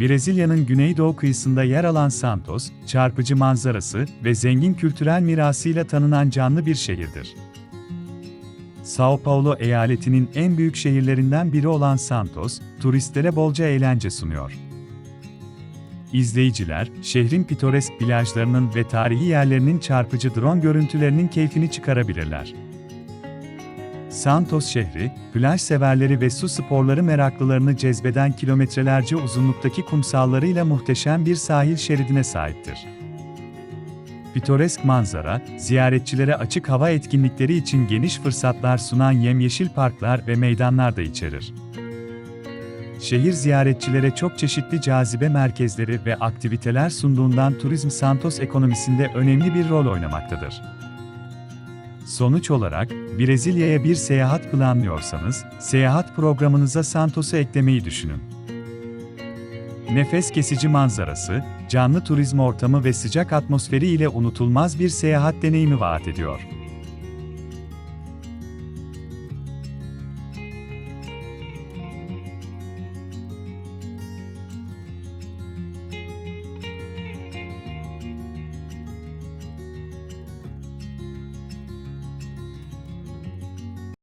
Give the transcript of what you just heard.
Brezilya'nın güneydoğu kıyısında yer alan Santos, çarpıcı manzarası ve zengin kültürel mirasıyla tanınan canlı bir şehirdir. São Paulo eyaletinin en büyük şehirlerinden biri olan Santos, turistlere bolca eğlence sunuyor. İzleyiciler, şehrin pitoresk plajlarının ve tarihi yerlerinin çarpıcı drone görüntülerinin keyfini çıkarabilirler. Santos şehri, plaj severleri ve su sporları meraklılarını cezbeden kilometrelerce uzunluktaki kumsallarıyla muhteşem bir sahil şeridine sahiptir. Pitoresk manzara, ziyaretçilere açık hava etkinlikleri için geniş fırsatlar sunan yemyeşil parklar ve meydanlar da içerir. Şehir ziyaretçilere çok çeşitli cazibe merkezleri ve aktiviteler sunduğundan turizm Santos ekonomisinde önemli bir rol oynamaktadır. Sonuç olarak, Brezilya'ya bir seyahat planlıyorsanız, seyahat programınıza Santos'u eklemeyi düşünün. Nefes kesici manzarası, canlı turizm ortamı ve sıcak atmosferi ile unutulmaz bir seyahat deneyimi vaat ediyor.